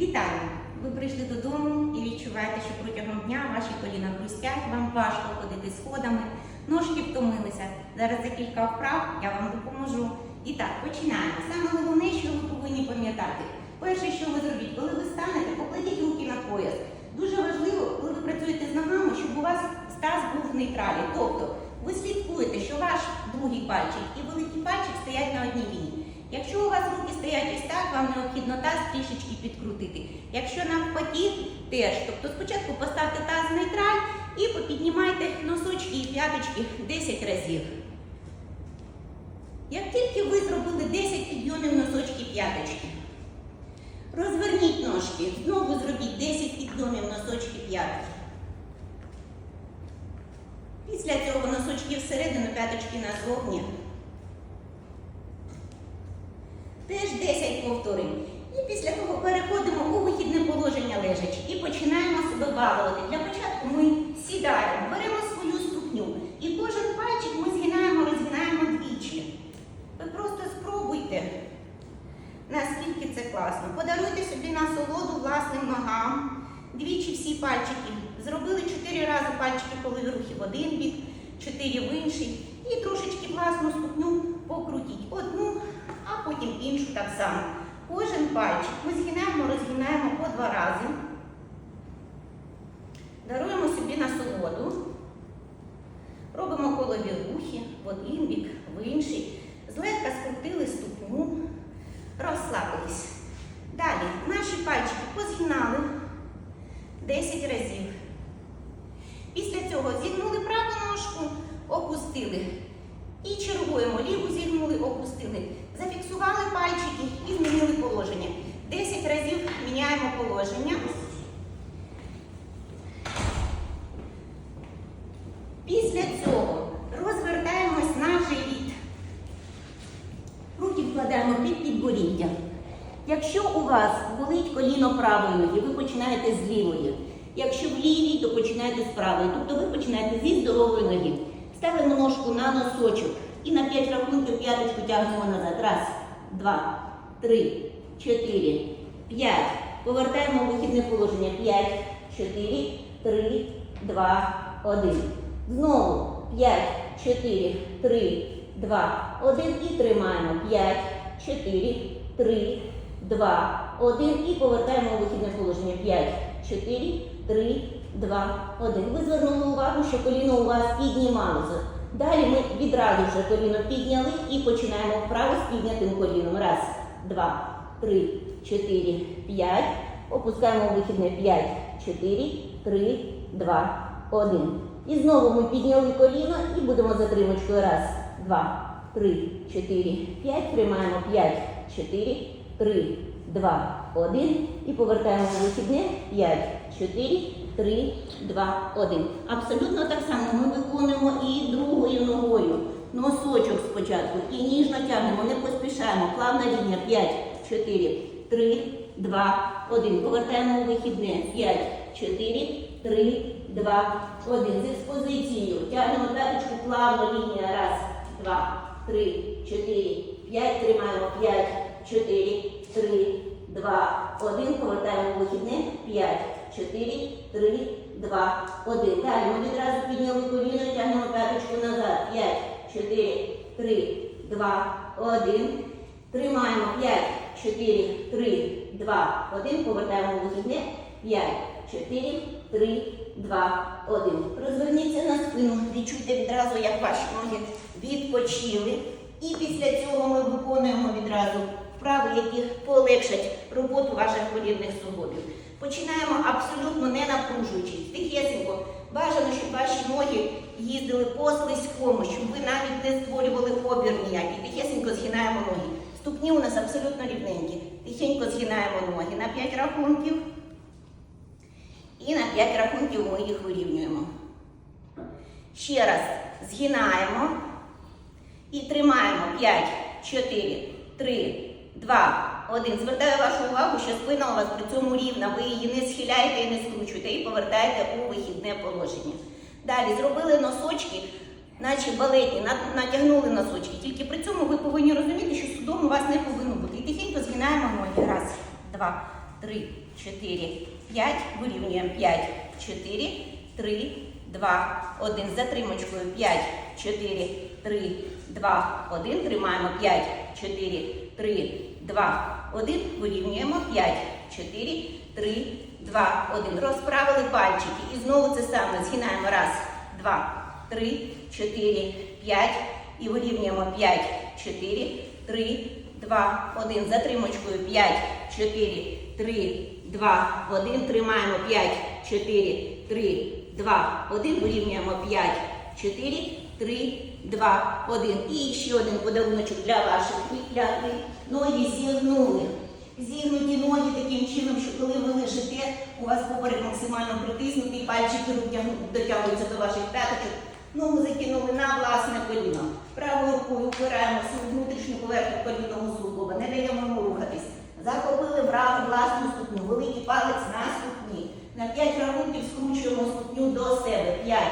Вітаю! Ви прийшли додому і відчуваєте, що протягом дня ваші коліна хрустять, вам важко ходити сходами, ножки втомилися. Зараз за кілька вправ я вам допоможу. І так, починаємо. Саме головне, що ви повинні пам'ятати. Перше, що ви зробіть, коли ви станете, покладіть руки на пояс. Дуже важливо, коли ви працюєте з ногами, щоб у вас стаз був в нейтралі. Тобто ви слідкуєте, що ваш другий пальчик і великий пальчик стоять на одній лінії. Якщо у вас руки стоять ось так, вам необхідно таз трішечки підкрутити. Якщо навпаки, теж. Тобто спочатку поставте таз в нейтраль і попіднімайте носочки і п'яточки 10 разів. Як тільки ви зробили 10 підйомів носочки п'яточки, розверніть ножки, знову зробіть 10 підйомів носочки п'яточки. Після цього носочки всередину, п'яточки назовні. Теж 10 повторень. І після того переходимо у вихідне положення лежачи і починаємо себе балувати. Для початку ми сідаємо, беремо свою ступню і кожен пальчик ми згинаємо, розгинаємо двічі. Ви просто спробуйте, наскільки це класно. Подаруйте собі насолоду власним ногам. Двічі всі пальчики. Зробили чотири рази пальчики, коли рухи в один бік, чотири в інший. І трошечки власну ступню покрутіть. Одну, а потім іншу так само. Кожен пальчик ми згинаємо, розгинаємо по два рази. Даруємо собі насолоду. Робимо колові рухи в один бік, в інший. Злегка скрутили ступню, розслабились. Далі наші пальчики позгинали 10 разів. Після цього зігнули праву ножку, опустили. І чергуємо. Ліву зігнули, опустили. Зафіксували пальчики і змінили положення. 10 разів міняємо положення. Після цього розвертаємось на живіт. Руки вкладаємо під підборіддя. Якщо у вас болить коліно правої ноги, ви починаєте з лівої. Якщо в лівій, то починаєте з правої. Тобто ви починаєте зі здорової ноги. Ставимо ножку на носочок і на 5 рахунків п'яточку тягнемо назад. Раз, два, три, чотири, п'ять. Повертаємо вихідне положення. П'ять, чотири, три, два, один. Знову п'ять, чотири, три, два, один. І тримаємо. П'ять, чотири, три, два, один. І повертаємо вихідне положення. П'ять, чотири, три, два, один. Ви звернули увагу, що коліно у вас піднімалося. Далі ми відразу вже коліно підняли і починаємо вправо з піднятим коліном. Раз, два, три, чотири, п'ять. Опускаємо вихідне п'ять, чотири, три, два, один. І знову ми підняли коліно і будемо затримочкою. Раз, два, три, чотири, п'ять. Тримаємо п'ять, чотири, три, два, один. І повертаємо вихідне п'ять, чотири, три, два, один. Абсолютно так само ми виконуємо і другою ногою. Носочок спочатку. І ніжно тягнемо, не поспішаємо. Плавна лінія. 5, 4, 3, 2, 1. Повертаємо у вихідне. 5, 4, 3, 2, 1. З експозицією. Тягнемо п'яточку, плавно лінія. Раз, два, три, чотири, п'ять. Тримаємо. 5, 4, 3, 2, 1. Повертаємо у вихідне. 5, 4, 3, 2, 1. Далі ми відразу підняли коліно тягнемо п'яточку назад. 5, 4, 3, 2, 1. Тримаємо 5, 4, 3, 2, 1. Повертаємо у вихідне. 5, 4, 3, 2, 1. Розверніться на спину. Відчуйте відразу, як ваші ноги відпочили. І після цього ми виконуємо відразу вправи, які полегшать роботу ваших колінних суглобів. Починаємо абсолютно не напружуючись. Тихесенько. Бажано, щоб ваші ноги їздили по слизькому, щоб ви навіть не створювали опір ніякий. Тихесенько згинаємо ноги. Ступні у нас абсолютно рівненькі. Тихенько згинаємо ноги на 5 рахунків. І на 5 рахунків ми їх вирівнюємо. Ще раз згинаємо і тримаємо 5, 4, 3, 2, 1. Звертаю вашу увагу, що спина у вас при цьому рівна. Ви її не схиляєте і не скручуєте, і повертаєте у вихідне положення. Далі зробили носочки, наче балетні, натягнули носочки. Тільки при цьому ви повинні розуміти, що судом у вас не повинно бути. І тихенько згинаємо ноги. Раз, два, 3, 4, 5. Вирівнюємо 5, 4, 3, 2, 1. Затримочкою 5, 4, 3, 2, 1. Тримаємо 5, 4, 3, 2, 1. Вирівнюємо 5, 4, 3, 2, 1. Розправили пальчики. І знову це саме. Згинаємо. Раз, два, три, чотири, п'ять. І вирівнюємо 5, 4, 3, 2, 1. Затримочкою 5, 4, 3, 2, 1. Тримаємо 5, 4, 3, 2, 1. Вирівнюємо 5, 4, 3, 2, 1. І ще один подаруночок для ваших підлягли. Ноги зігнули. Зігнуті ноги таким чином, що коли ви лежите, у вас поперек максимально притиснутий, пальчики рук дотягуються до ваших п'яточок. Ногу закинули на власне коліно. Правою рукою впираємо свою внутрішню поверхню колінного суглоба, не даємо йому рухатись. Захопили праву власну ступню, великий палець на ступні. На 5 рахунків скручуємо ступню до себе. 5,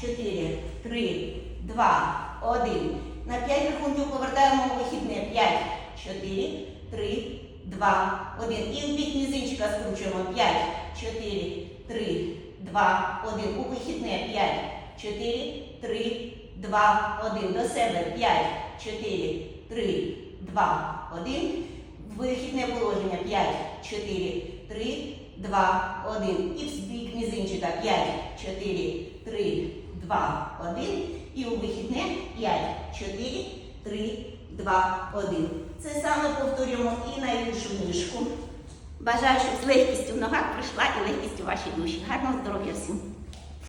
4, 3, 2, 1. На 5 рахунків повертаємо вихідне. 5, 4, 3, 2, 1. І в бік мізинчика скручуємо. 5, 4, 3, 2, 1. У вихідне. 5, 4, 3, 2, 1. До себе. 5, 4, 3, 2, 1. Вихідне положення 5, 4, 3, 2, 1. І в бік мізинчика 5, 4, 3, 2, 1. І у вихідне 5, 4, 3, 2, 1. Це саме повторюємо і на іншу ніжку. Бажаю, щоб з легкістю в ногах прийшла і легкістю вашій душі. Гарного здоров'я всім!